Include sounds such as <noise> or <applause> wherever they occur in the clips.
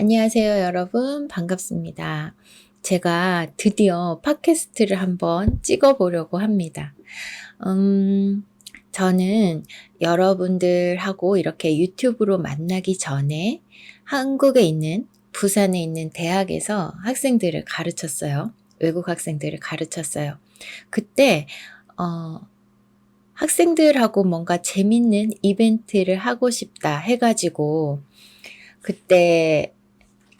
안녕하세요, 여러분. 반갑습니다. 제가 드디어 팟캐스트를 한번 찍어보려고 합니다. 음, 저는 여러분들하고 이렇게 유튜브로 만나기 전에 한국에 있는 부산에 있는 대학에서 학생들을 가르쳤어요. 외국 학생들을 가르쳤어요. 그때, 어, 학생들하고 뭔가 재밌는 이벤트를 하고 싶다 해가지고, 그때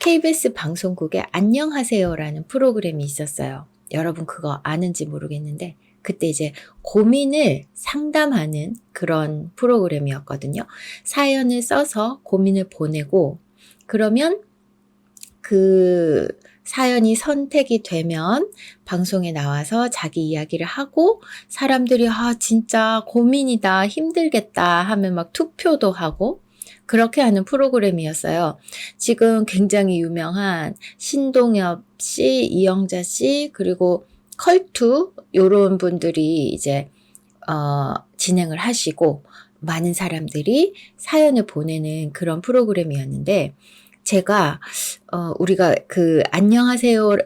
KBS 방송국에 안녕하세요라는 프로그램이 있었어요. 여러분 그거 아는지 모르겠는데, 그때 이제 고민을 상담하는 그런 프로그램이었거든요. 사연을 써서 고민을 보내고, 그러면 그 사연이 선택이 되면 방송에 나와서 자기 이야기를 하고 사람들이 아 진짜 고민이다 힘들겠다 하면 막 투표도 하고 그렇게 하는 프로그램이었어요. 지금 굉장히 유명한 신동엽 씨, 이영자 씨 그리고 컬투 요런 분들이 이제 어 진행을 하시고 많은 사람들이 사연을 보내는 그런 프로그램이었는데 제가 어 우리가 그 안녕하세요에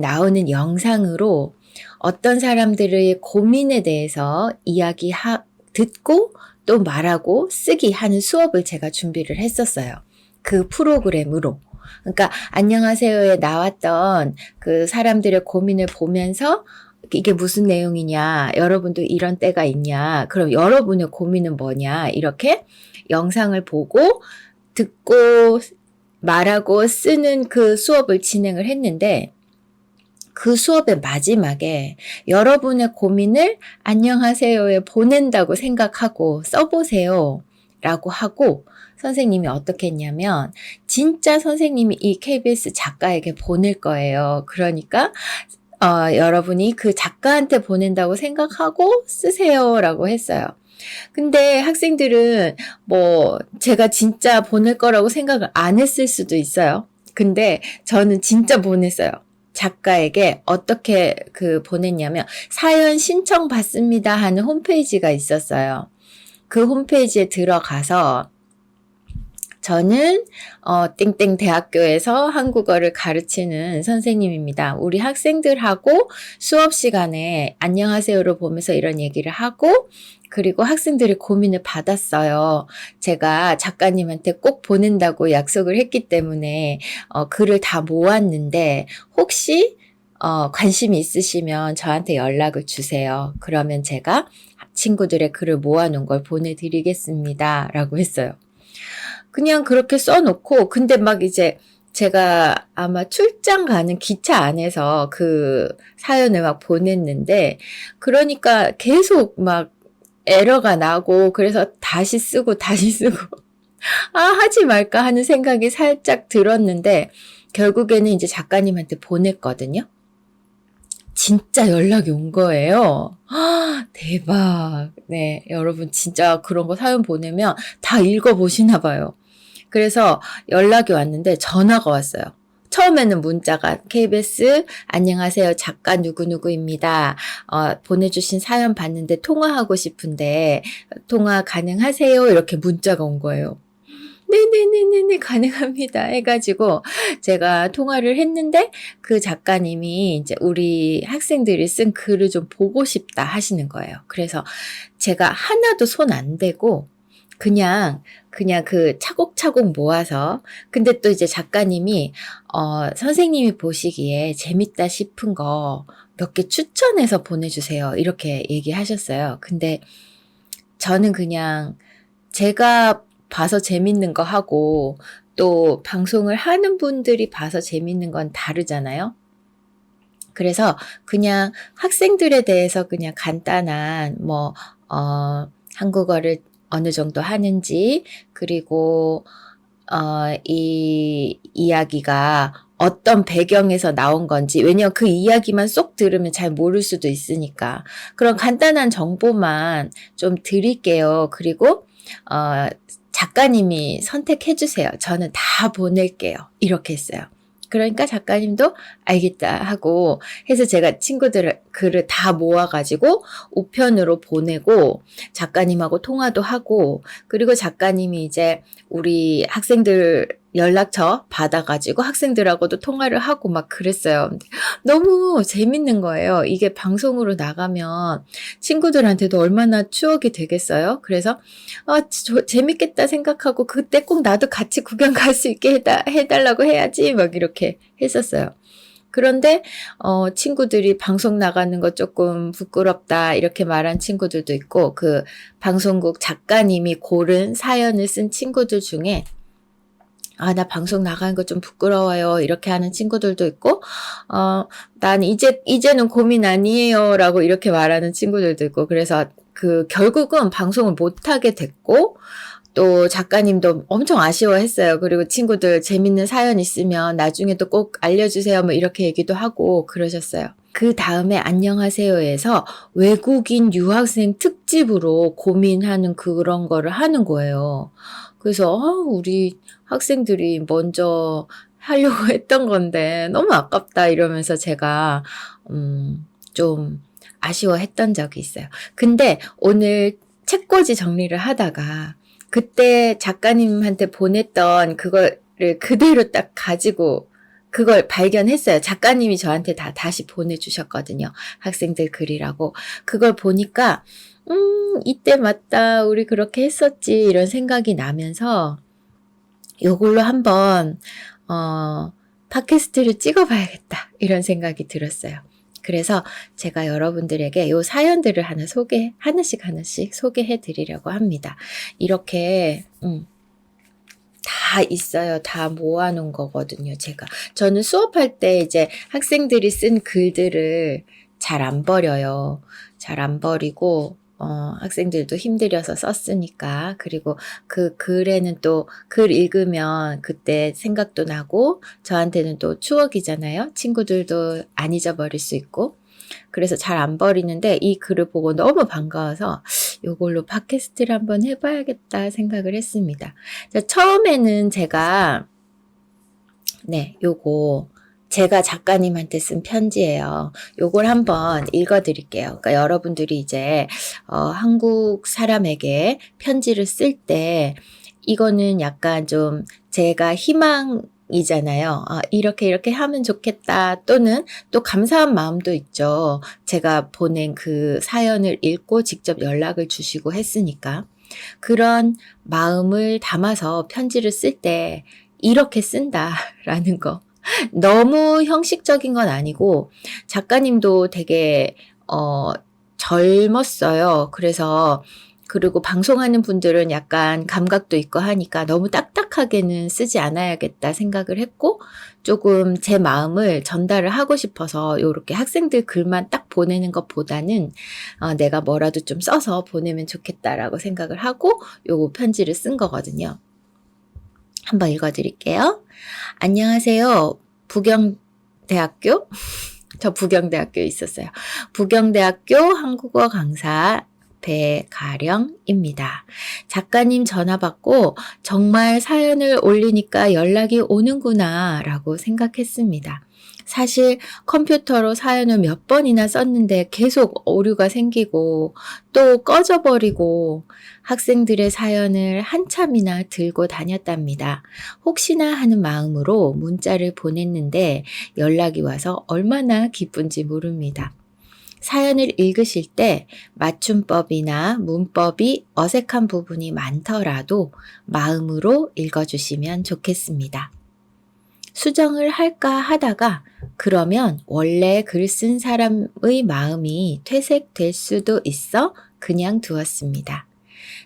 나오는 영상으로 어떤 사람들의 고민에 대해서 이야기 하 듣고 또 말하고 쓰기 하는 수업을 제가 준비를 했었어요. 그 프로그램으로. 그러니까 안녕하세요에 나왔던 그 사람들의 고민을 보면서 이게 무슨 내용이냐, 여러분도 이런 때가 있냐, 그럼 여러분의 고민은 뭐냐, 이렇게 영상을 보고 듣고 말하고 쓰는 그 수업을 진행을 했는데 그 수업의 마지막에 여러분의 고민을 안녕하세요에 보낸다고 생각하고 써보세요. 라고 하고 선생님이 어떻게 했냐면 진짜 선생님이 이 KBS 작가에게 보낼 거예요. 그러니까 어, 여러분이 그 작가한테 보낸다고 생각하고 쓰세요라고 했어요. 근데 학생들은 뭐 제가 진짜 보낼 거라고 생각을 안 했을 수도 있어요. 근데 저는 진짜 보냈어요. 작가에게 어떻게 그 보냈냐면 사연 신청 받습니다 하는 홈페이지가 있었어요. 그 홈페이지에 들어가서 저는 어, 땡땡 대학교에서 한국어를 가르치는 선생님입니다. 우리 학생들하고 수업 시간에 안녕하세요를 보면서 이런 얘기를 하고 그리고 학생들의 고민을 받았어요. 제가 작가님한테 꼭 보낸다고 약속을 했기 때문에 어, 글을 다 모았는데 혹시 어, 관심이 있으시면 저한테 연락을 주세요. 그러면 제가 친구들의 글을 모아놓은 걸 보내드리겠습니다. 라고 했어요. 그냥 그렇게 써놓고, 근데 막 이제 제가 아마 출장 가는 기차 안에서 그 사연을 막 보냈는데, 그러니까 계속 막 에러가 나고, 그래서 다시 쓰고, 다시 쓰고, <laughs> 아, 하지 말까 하는 생각이 살짝 들었는데, 결국에는 이제 작가님한테 보냈거든요. 진짜 연락이 온 거예요. 아, <gasps> 대박. 네, 여러분 진짜 그런 거 사연 보내면 다 읽어보시나 봐요. 그래서 연락이 왔는데 전화가 왔어요. 처음에는 문자가 KBS 안녕하세요 작가 누구누구입니다. 어, 보내주신 사연 봤는데 통화하고 싶은데 통화 가능하세요? 이렇게 문자가 온 거예요. 네네네네네 가능합니다 해가지고 제가 통화를 했는데 그 작가님이 이제 우리 학생들이 쓴 글을 좀 보고 싶다 하시는 거예요. 그래서 제가 하나도 손 안 대고 그냥 그냥 그 차곡차곡 모아서 근데 또 이제 작가님이 어 선생님이 보시기에 재밌다 싶은 거 몇 개 추천해서 보내주세요 이렇게 얘기하셨어요. 근데 저는 그냥 제가 봐서 재밌는 거 하고 또 방송을 하는 분들이 봐서 재밌는 건 다르잖아요. 그래서 그냥 학생들에 대해서 그냥 간단한 뭐, 어, 한국어를 어느 정도 하는지, 그리고, 어, 이 이야기가 어떤 배경에서 나온 건지, 왜냐면 그 이야기만 쏙 들으면 잘 모를 수도 있으니까. 그런 간단한 정보만 좀 드릴게요. 그리고, 어, 작가님이 선택해 주세요. 저는 다 보낼게요. 이렇게 했어요. 그러니까 작가님도 알겠다 하고 해서 제가 친구들을 글을 다 모아가지고 우편으로 보내고 작가님하고 통화도 하고 그리고 작가님이 이제 우리 학생들이 연락처 받아가지고 학생들하고도 통화를 하고 막 그랬어요. 너무 재밌는 거예요. 이게 방송으로 나가면 친구들한테도 얼마나 추억이 되겠어요? 그래서, 아, 저, 재밌겠다 생각하고 그때 꼭 나도 같이 구경 갈 수 있게 해다, 해달라고 해야지 막 이렇게 했었어요. 그런데 어 친구들이 방송 나가는 거 조금 부끄럽다 이렇게 말한 친구들도 있고 그 방송국 작가님이 고른 사연을 쓴 친구들 중에 아, 나 방송 나가는 거 좀 부끄러워요. 이렇게 하는 친구들도 있고, 어, 난 이제, 이제는 고민 아니에요. 라고 이렇게 말하는 친구들도 있고, 그래서 그 결국은 방송을 못하게 됐고, 또 작가님도 엄청 아쉬워했어요. 그리고 친구들 재밌는 사연 있으면 나중에도 꼭 알려주세요. 뭐 이렇게 얘기도 하고 그러셨어요. 그 다음에 안녕하세요에서 외국인 유학생 특집으로 고민하는 그런 거를 하는 거예요. 그래서 아, 우리 학생들이 먼저 하려고 <laughs> 했던 건데 너무 아깝다 이러면서 제가 음, 좀 아쉬워했던 적이 있어요. 근데 오늘 책꽂이 정리를 하다가 그때 작가님한테 보냈던 그거를 그대로 딱 가지고 그걸 발견했어요. 작가님이 저한테 다 다시 보내주셨거든요. 학생들 글이라고. 그걸 보니까, 음, 이때 맞다. 우리 그렇게 했었지. 이런 생각이 나면서, 요걸로 한번, 어, 팟캐스트를 찍어봐야겠다. 이런 생각이 들었어요. 그래서 제가 여러분들에게 요 사연들을 하나 소개, 하나씩 하나씩 소개해 드리려고 합니다. 이렇게, 음, 다 있어요. 다 모아놓은 거거든요, 제가. 저는 수업할 때 이제 학생들이 쓴 글들을 잘 안 버려요. 잘 안 버리고, 어, 학생들도 힘들여서 썼으니까. 그리고 그 글에는 또 글 읽으면 그때 생각도 나고, 저한테는 또 추억이잖아요. 친구들도 안 잊어버릴 수 있고. 그래서 잘 안 버리는데 이 글을 보고 너무 반가워서 요걸로 팟캐스트를 한번 해봐야겠다 생각을 했습니다. 자, 처음에는 제가, 네, 요거, 제가 작가님한테 쓴 편지예요. 요걸 한번 읽어드릴게요. 그러니까 여러분들이 이제 어, 한국 사람에게 편지를 쓸 때 이거는 약간 좀 제가 희망 이잖아요. 아, 이렇게 이렇게 하면 좋겠다. 또는 또 감사한 마음도 있죠. 제가 보낸 그 사연을 읽고 직접 연락을 주시고 했으니까. 그런 마음을 담아서 편지를 쓸 때 이렇게 쓴다라는 거. 너무 형식적인 건 아니고 작가님도 되게 어 젊었어요. 그래서 그리고 방송하는 분들은 약간 감각도 있고 하니까 너무 딱딱하게는 쓰지 않아야겠다 생각을 했고 조금 제 마음을 전달을 하고 싶어서 이렇게 학생들 글만 딱 보내는 것보다는 어, 내가 뭐라도 좀 써서 보내면 좋겠다라고 생각을 하고 요거 편지를 쓴 거거든요. 한번 읽어드릴게요. 안녕하세요. 부경대학교? <laughs> 저 부경대학교에 있었어요. 부경대학교 한국어 강사 배가령입니다. 작가님 전화 받고 정말 사연을 올리니까 연락이 오는구나 라고 생각했습니다. 사실 컴퓨터로 사연을 몇 번이나 썼는데 계속 오류가 생기고 또 꺼져버리고 학생들의 사연을 한참이나 들고 다녔답니다. 혹시나 하는 마음으로 문자를 보냈는데 연락이 와서 얼마나 기쁜지 모릅니다. 사연을 읽으실 때 맞춤법이나 문법이 어색한 부분이 많더라도 마음으로 읽어주시면 좋겠습니다. 수정을 할까 하다가 그러면 원래 글 쓴 사람의 마음이 퇴색될 수도 있어 그냥 두었습니다.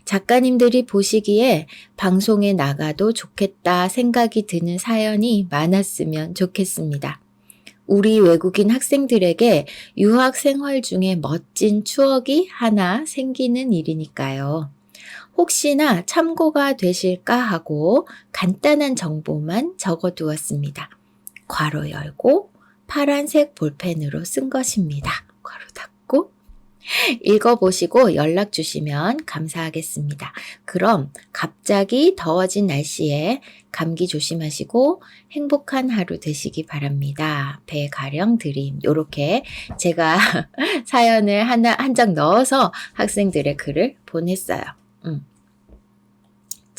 작가님들이 보시기에 방송에 나가도 좋겠다 생각이 드는 사연이 많았으면 좋겠습니다. 우리 외국인 학생들에게 유학 생활 중에 멋진 추억이 하나 생기는 일이니까요. 혹시나 참고가 되실까 하고 간단한 정보만 적어 두었습니다. 괄호 열고 파란색 볼펜으로 쓴 것입니다. 괄호 닫고 읽어보시고 연락 주시면 감사하겠습니다. 그럼 갑자기 더워진 날씨에 감기 조심하시고 행복한 하루 되시기 바랍니다. 배 가령 드림. 요렇게 제가 <laughs> 사연을 하나, 한 장 넣어서 학생들의 글을 보냈어요.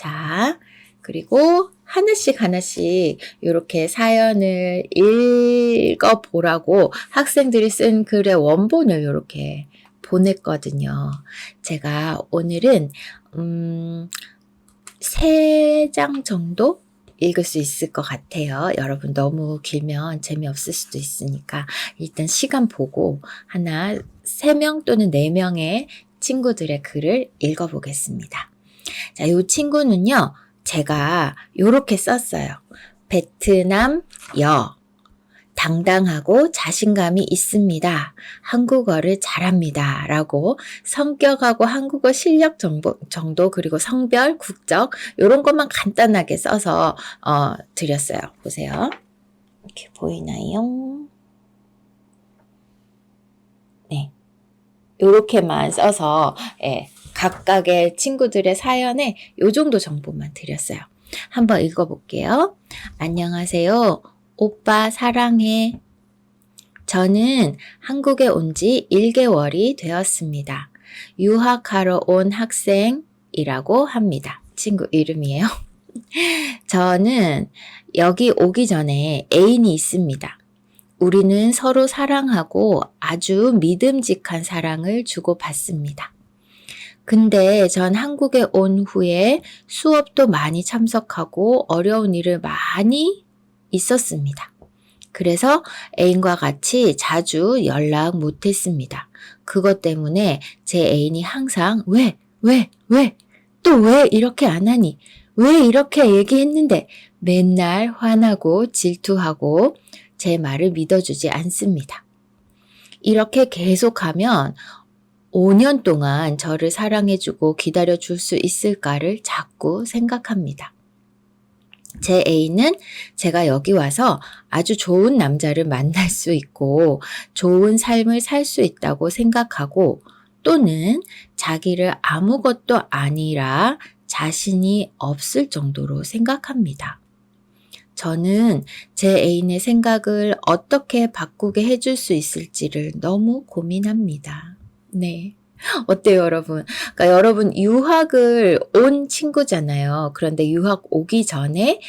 음. 자, 그리고 하나씩 하나씩 이렇게 사연을 읽어보라고 학생들이 쓴 글의 원본을 이렇게 보냈거든요. 제가 오늘은 음, 세 장 정도 읽을 수 있을 것 같아요. 여러분 너무 길면 재미없을 수도 있으니까 일단 시간 보고 하나 세 명 또는 네 명의 친구들의 글을 읽어보겠습니다. 자, 이 친구는요, 제가 요렇게 썼어요. 베트남 여. 당당하고 자신감이 있습니다. 한국어를 잘합니다. 라고 성격하고 한국어 실력 정보, 정도 그리고 성별, 국적 이런 것만 간단하게 써서 어, 드렸어요. 보세요. 이렇게 보이나요? 네. 요렇게만 써서 예, 각각의 친구들의 사연에 요 정도 정보만 드렸어요. 한번 읽어볼게요. 안녕하세요. 오빠 사랑해. 저는 한국에 온 지 1개월이 되었습니다. 유학하러 온 학생이라고 합니다. 친구 이름이에요. <laughs> 저는 여기 오기 전에 애인이 있습니다. 우리는 서로 사랑하고 아주 믿음직한 사랑을 주고받습니다. 근데 전 한국에 온 후에 수업도 많이 참석하고 어려운 일을 많이 있었습니다. 그래서 애인과 같이 자주 연락 못 했습니다. 그것 때문에 제 애인이 항상 왜, 왜, 왜, 또 왜 이렇게 안 하니? 왜 이렇게 얘기했는데 맨날 화나고 질투하고 제 말을 믿어주지 않습니다. 이렇게 계속하면 5년 동안 저를 사랑해주고 기다려줄 수 있을까를 자꾸 생각합니다. 제 애인은 제가 여기 와서 아주 좋은 남자를 만날 수 있고 좋은 삶을 살 수 있다고 생각하고 또는 자기를 아무것도 아니라 자신이 없을 정도로 생각합니다. 저는 제 애인의 생각을 어떻게 바꾸게 해줄 수 있을지를 너무 고민합니다. 네. 어때요, 여러분? 그러니까 여러분 유학을 온 친구잖아요. 그런데 유학 오기 전에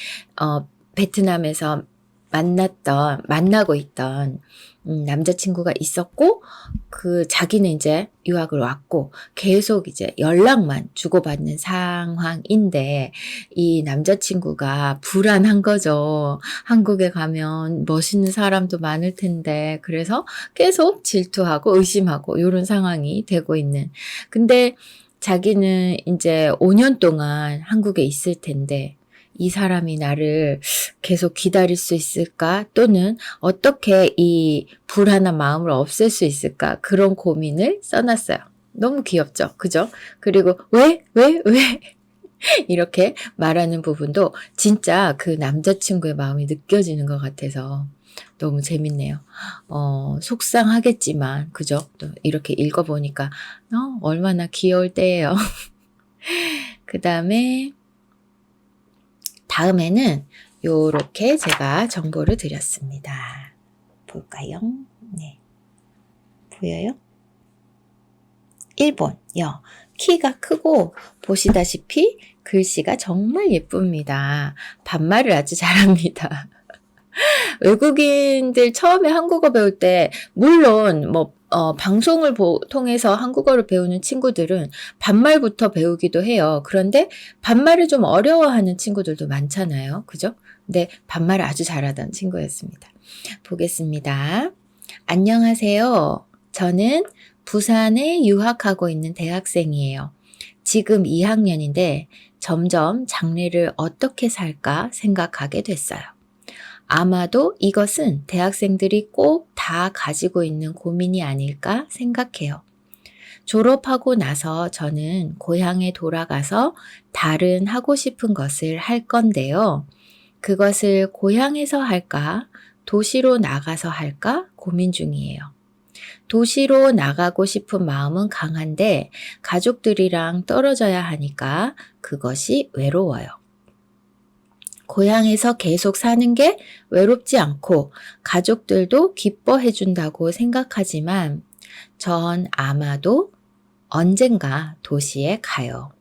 어, 베트남에서 만났던 만나고 있던 음, 남자친구가 있었고 그 자기는 이제 유학을 왔고 계속 이제 연락만 주고받는 상황인데 이 남자친구가 불안한 거죠. 한국에 가면 멋있는 사람도 많을 텐데 그래서 계속 질투하고 의심하고 이런 상황이 되고 있는. 근데 자기는 이제 5년 동안 한국에 있을 텐데 이 사람이 나를 계속 기다릴 수 있을까? 또는 어떻게 이 불안한 마음을 없앨 수 있을까? 그런 고민을 써놨어요. 너무 귀엽죠? 그죠? 그리고 왜? 왜? 왜? <laughs> 이렇게 말하는 부분도 진짜 그 남자친구의 마음이 느껴지는 것 같아서 너무 재밌네요. 어, 속상하겠지만, 그죠? 또 이렇게 읽어보니까, 어, 얼마나 귀여울 때예요. <laughs> 그 다음에, 다음에는 요렇게 제가 정보를 드렸습니다. 볼까요? 네. 보여요? 일본, 여. 키가 크고 보시다시피 글씨가 정말 예쁩니다. 반말을 아주 잘합니다. <laughs> 외국인들 처음에 한국어 배울 때, 물론 뭐 어, 방송을 보, 통해서 한국어를 배우는 친구들은 반말부터 배우기도 해요. 그런데 반말을 좀 어려워하는 친구들도 많잖아요. 그죠? 근데 반말을 아주 잘하던 친구였습니다. 보겠습니다. 안녕하세요. 저는 부산에 유학하고 있는 대학생이에요. 지금 2학년인데 점점 장래를 어떻게 살까 생각하게 됐어요. 아마도 이것은 대학생들이 꼭 다 가지고 있는 고민이 아닐까 생각해요. 졸업하고 나서 저는 고향에 돌아가서 다른 하고 싶은 것을 할 건데요. 그것을 고향에서 할까, 도시로 나가서 할까 고민 중이에요. 도시로 나가고 싶은 마음은 강한데 가족들이랑 떨어져야 하니까 그것이 외로워요. 고향에서 계속 사는 게 외롭지 않고 가족들도 기뻐해 준다고 생각하지만 전 아마도 언젠가 도시에 가요.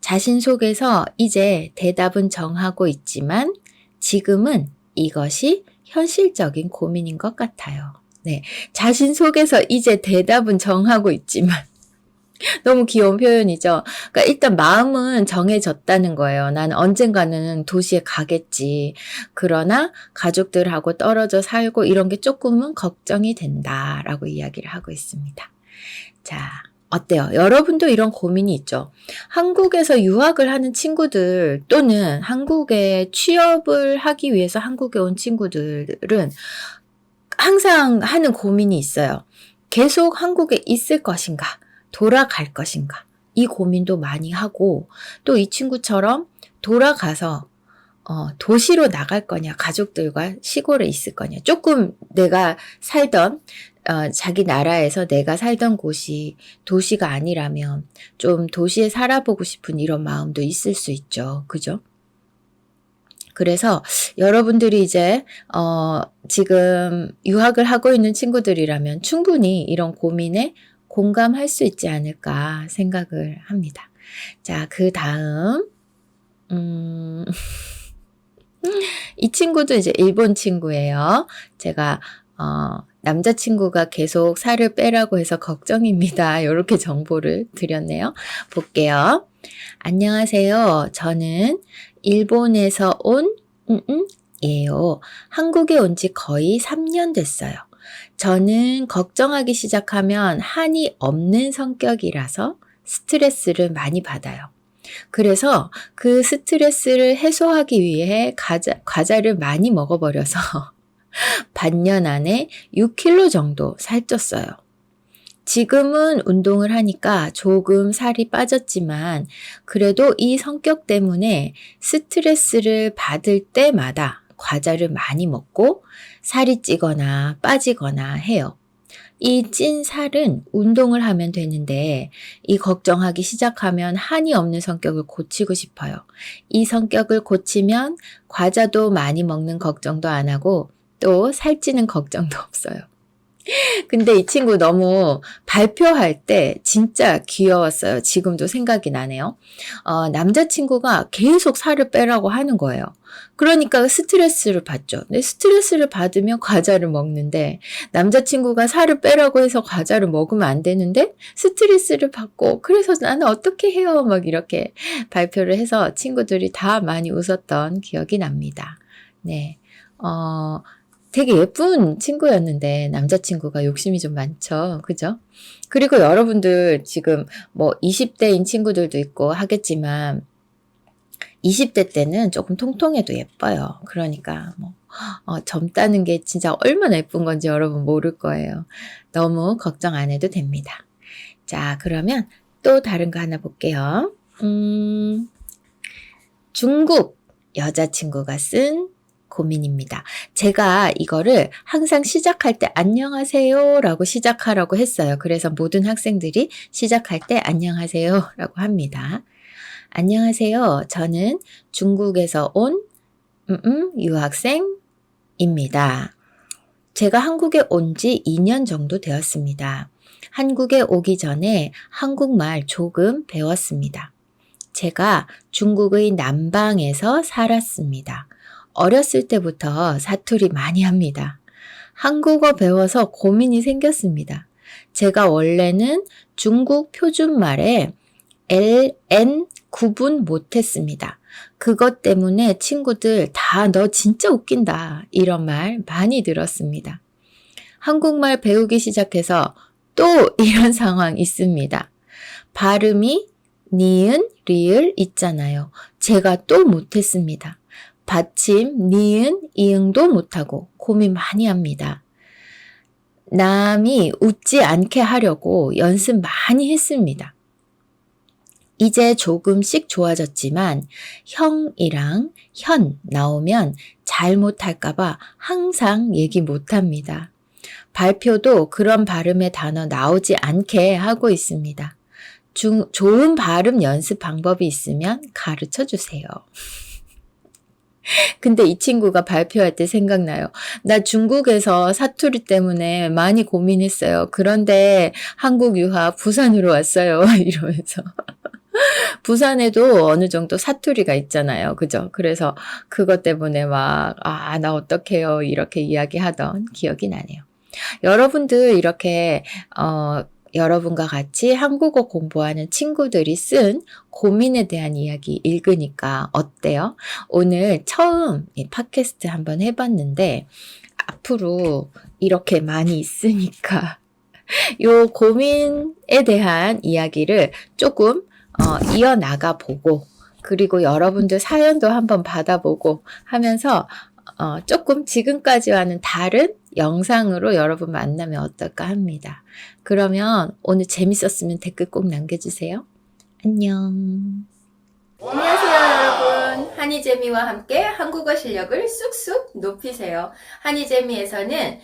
자신 속에서 이제 대답은 정하고 있지만 지금은 이것이 현실적인 고민인 것 같아요. 네. 자신 속에서 이제 대답은 정하고 있지만 <laughs> 너무 귀여운 표현이죠. 그러니까 일단 마음은 정해졌다는 거예요. 나는 언젠가는 도시에 가겠지. 그러나 가족들하고 떨어져 살고 이런 게 조금은 걱정이 된다라고 이야기를 하고 있습니다. 자, 어때요? 여러분도 이런 고민이 있죠? 한국에서 유학을 하는 친구들 또는 한국에 취업을 하기 위해서 한국에 온 친구들은 항상 하는 고민이 있어요. 계속 한국에 있을 것인가? 돌아갈 것인가? 이 고민도 많이 하고 또 이 친구처럼 돌아가서 어, 도시로 나갈 거냐, 가족들과 시골에 있을 거냐. 조금 내가 살던 어, 자기 나라에서 내가 살던 곳이 도시가 아니라면 좀 도시에 살아보고 싶은 이런 마음도 있을 수 있죠. 그죠? 그래서 여러분들이 이제 어, 지금 유학을 하고 있는 친구들이라면 충분히 이런 고민에 공감할 수 있지 않을까 생각을 합니다. 자, 그 다음, 음, <laughs> 이 친구도 이제 일본 친구예요. 제가, 어, 남자친구가 계속 살을 빼라고 해서 걱정입니다. <laughs> 이렇게 정보를 드렸네요. 볼게요. 안녕하세요. 저는 일본에서 온, 음, 음, 예요. 한국에 온 지 거의 3년 됐어요. 저는 걱정하기 시작하면 한이 없는 성격이라서 스트레스를 많이 받아요. 그래서 그 스트레스를 해소하기 위해 과자, 과자를 많이 먹어버려서 <laughs> 반년 안에 6kg 정도 살쪘어요. 지금은 운동을 하니까 조금 살이 빠졌지만 그래도 이 성격 때문에 스트레스를 받을 때마다 과자를 많이 먹고 살이 찌거나 빠지거나 해요. 이 찐 살은 운동을 하면 되는데 이 걱정하기 시작하면 한이 없는 성격을 고치고 싶어요. 이 성격을 고치면 과자도 많이 먹는 걱정도 안 하고 또 살찌는 걱정도 없어요. 근데 이 친구 너무 발표할 때 진짜 귀여웠어요. 지금도 생각이 나네요. 어, 남자친구가 계속 살을 빼라고 하는 거예요. 그러니까 스트레스를 받죠. 근데 스트레스를 받으면 과자를 먹는데 남자친구가 살을 빼라고 해서 과자를 먹으면 안 되는데 스트레스를 받고 그래서 나는 어떻게 해요? 막 이렇게 발표를 해서 친구들이 다 많이 웃었던 기억이 납니다. 네. 어, 되게 예쁜 친구였는데 남자친구가 욕심이 좀 많죠. 그죠? 그리고 여러분들 지금 뭐 20대인 친구들도 있고 하겠지만 20대 때는 조금 통통해도 예뻐요. 그러니까 뭐 어, 젊다는 게 진짜 얼마나 예쁜 건지 여러분 모를 거예요. 너무 걱정 안 해도 됩니다. 자, 그러면 또 다른 거 하나 볼게요. 음, 중국 여자친구가 쓴 고민입니다. 제가 이거를 항상 시작할 때 안녕하세요 라고 시작하라고 했어요. 그래서 모든 학생들이 시작할 때 안녕하세요 라고 합니다. 안녕하세요. 저는 중국에서 온 음, 음, 유학생입니다. 제가 한국에 온 지 2년 정도 되었습니다. 한국에 오기 전에 한국말 조금 배웠습니다. 제가 중국의 남방에서 살았습니다. 어렸을 때부터 사투리 많이 합니다. 한국어 배워서 고민이 생겼습니다. 제가 원래는 중국 표준말에 L, N 구분 못했습니다. 그것 때문에 친구들 다 너 진짜 웃긴다. 이런 말 많이 들었습니다. 한국말 배우기 시작해서 또 <laughs> 이런 상황 있습니다. 발음이 니은, 리을 있잖아요. 제가 또 못했습니다. 받침, 니은, 이응도 못하고 고민 많이 합니다. 남이 웃지 않게 하려고 연습 많이 했습니다. 이제 조금씩 좋아졌지만 형이랑 현 나오면 잘못할까봐 항상 얘기 못합니다. 발표도 그런 발음의 단어 나오지 않게 하고 있습니다. 중, 좋은 발음 연습 방법이 있으면 가르쳐 주세요. 근데 이 친구가 발표할 때 생각나요. 나 중국에서 사투리 때문에 많이 고민했어요. 그런데 한국 유학 부산으로 왔어요. <laughs> 이러면서. 부산에도 어느 정도 사투리가 있잖아요. 그죠? 그래서 그것 때문에 막, 아, 나 어떡해요. 이렇게 이야기하던 기억이 나네요. 여러분들 이렇게, 어, 여러분과 같이 한국어 공부하는 친구들이 쓴 고민에 대한 이야기 읽으니까 어때요? 오늘 처음 이 팟캐스트 한번 해봤는데, 앞으로 이렇게 많이 있으니까, <laughs> 요 고민에 대한 이야기를 조금 어, 이어나가 보고, 그리고 여러분들 사연도 한번 받아보고 하면서, 어, 조금 지금까지와는 다른 영상으로 여러분 만나면 어떨까 합니다. 그러면 오늘 재밌었으면 댓글 꼭 남겨주세요. 안녕. 안녕하세요, 여러분. 한이재미와 함께 한국어 실력을 쑥쑥 높이세요. 한이재미에서는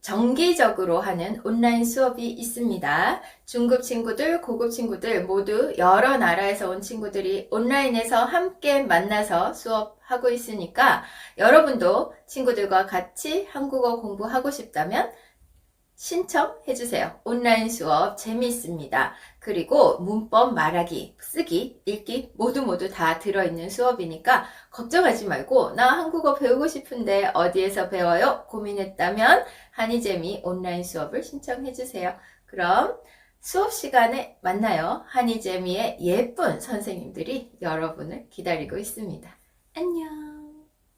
정기적으로 하는 온라인 수업이 있습니다. 중급 친구들, 고급 친구들 모두 여러 나라에서 온 친구들이 온라인에서 함께 만나서 수업하고 있으니까 여러분도 친구들과 같이 한국어 공부하고 싶다면 신청해주세요. 온라인 수업 재미있습니다. 그리고 문법 말하기, 쓰기, 읽기 모두 모두 다 들어있는 수업이니까 걱정하지 말고 나 한국어 배우고 싶은데 어디에서 배워요? 고민했다면 한이재미 온라인 수업을 신청해주세요. 그럼 수업 시간에 만나요. 한이재미의 예쁜 선생님들이 여러분을 기다리고 있습니다. 안녕.